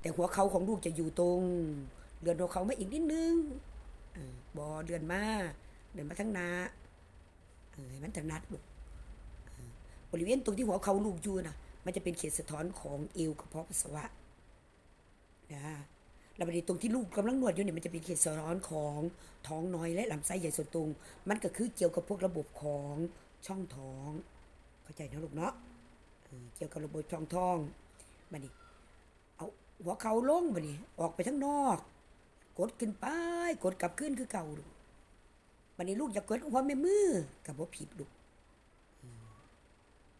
แต่หัวเขาของลูกจะอยู่ตรงเดือนหัวเขามาอีกนิดนึงออบอเดือนมาเดือนมาทั้งนาเออให้มันถนัดลูกบริเวณตรงที่หัวเขาลูกอยู่นะมันจะเป็นเขตสะท้อนของเอวกระเพาะปัสสาวะนะแล้วประเด็นตรงที่ลูกกำลังนวดอยู่เนี่ยมันจะเป็นเขตสะท้อนของท้องน้อยและลำไส้ใหญ่ส่วนตรง มันก็คือเกี่ยวกับพวกระบบของช่องท้อง เข้าใจนะลูกเนาะเกี่ยวกับระบบช่องท้องมานี่เอา หัวเขาลงมานี่ออกไปทั้งนอก กดขึ้นไป กดกลับขึ้นคือเก่าลูกวันนี้ลูกอยากดกับหัวแม่มือกับว่าผิดลูก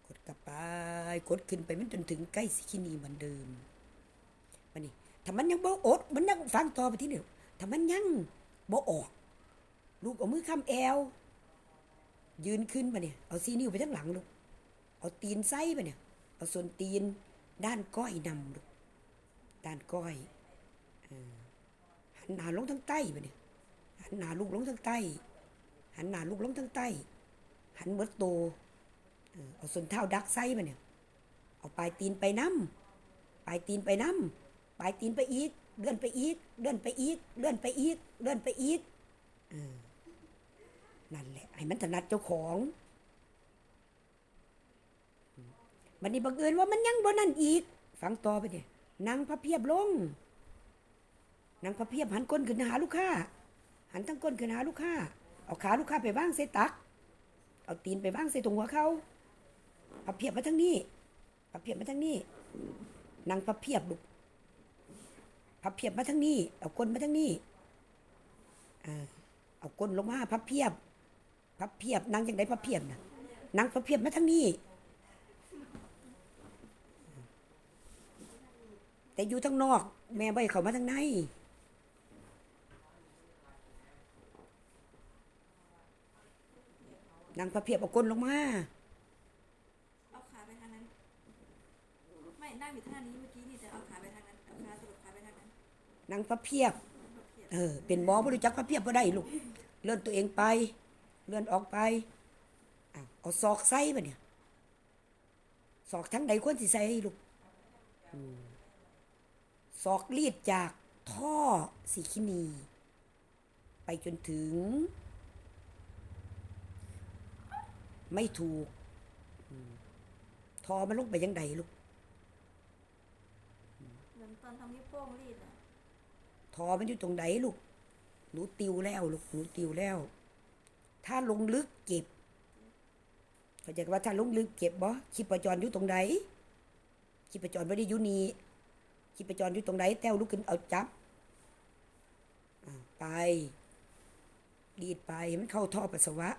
กดกลับไป กดขึ้นไปมันจนถึงใกล้สิคินีเหมือนเดิมวันนี้ถ้ามันยังบ่อด มันยังฟังต่อไปที่นี่ถ้ามันยังบ่ออก ลูกเอามือค้ำแอว ยืนขึ้นมาเนี่ย เอาซีนิ้วไปทั้งหลังลูก เอาตีนไส้ไปเนี่ย เอาส่วนตีนด้านก้อยนำลูก ด้านก้อยหันหน้าลงทางใต้ไปเนี่ยหันหน้าลูกลงทางใต้ หันหน้าลูกลงทางใต้ หันเบิดโตเอาส่วนเท้าดักไส้มาเนี่ย เอาปลายตีนไปน้ำปลายตีนไปน้ำปลายตีนไปอีก เลื่อนไปอีก เลื่อนไปอีก เลื่อนไปอีก เลื่อนไปอีกเออนั่นแหละให้มันถนัดเจ้าของมันนี่บังเอิญว่ามันยังบ่นั่นอีก ฟังต่อไปเนี่ย นางพระเพียบลงนางพระเพียบหันก้นขึ้นหาลูกค้า หันทั้งก้นขึ้นหาลูกค้า เอาขาลูกค้าไปว่างใส่ตัก เอาตีนไปว่างใส่ตรงหัวเขาพระเพียบมาทั้งนี้พระเพียบมาทั้งนี้นางพระเพียบลูกพระเพียบมาทั้งนี้ เอาก้นมาทั้งนี้อ่เอาก้นลงมาพระเพียบพระเพียบนางจังไดพระเพียบนะนางพระเพียบมาทั้งนี้ แต่อยู่ทั้งนอก แม่ใบเขามาทั้งในนางพระเพียบเอาก้นลงมาเอาขาไปทางนั้น ไม่นั่งอยู่ท่านี้เมื่อกี้นี่แต่เอาขาไปทางนั้นเอาขาสรุปขาไปทางนั้นนางพระเพียบ เออ เป็นหมอบ่รู้จักพระเพียบบ่ได้ลูก เลื่อนตัวเองไป เลื่อนออกไปอ้าวเอาศอกใส่ปะเนี่ยศอกทั้งใดควรสิใส่ลูก อืม ศอกลีดจากท่อสีคินี ไปจนถึง ไม่ถูกอืมทอมันลงไปยังใดลูกเหมือนตอนทำนิ้วโป้งรีดอะทอมันอยู่ตรงไหนลูก หนูติวแล้วลูก หนูติวแล้ว ถ้าลงลึกเก็บ เข้าใจว่าถ้าลงลึกเก็บบ่ชีพจรอยู่ตรงไหนชีพจรไม่ได้อยู่นี่ ชีพจรอยู่ตรงไหนแต้วลุกขึ้นเอาจับไป ดีดไปมันเข้าท่อปัสสาวะ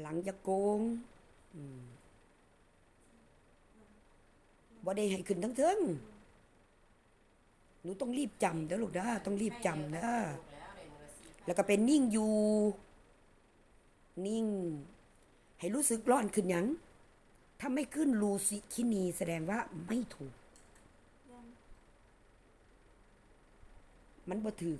หลังจะโกงบ่ได้ให้ขึ้นทั้งเทิงหนูต้องรีบจำเด้อลูกเด้อต้องรีบจำเด้อแล้วก็เป็นนิ่งอยู่ นิ่ง ให้รู้สึกร้อนขึ้นยัง ถ้าไม่ขึ้นลูซิคินีแสดงว่าไม่ถูก มันบ่ถือ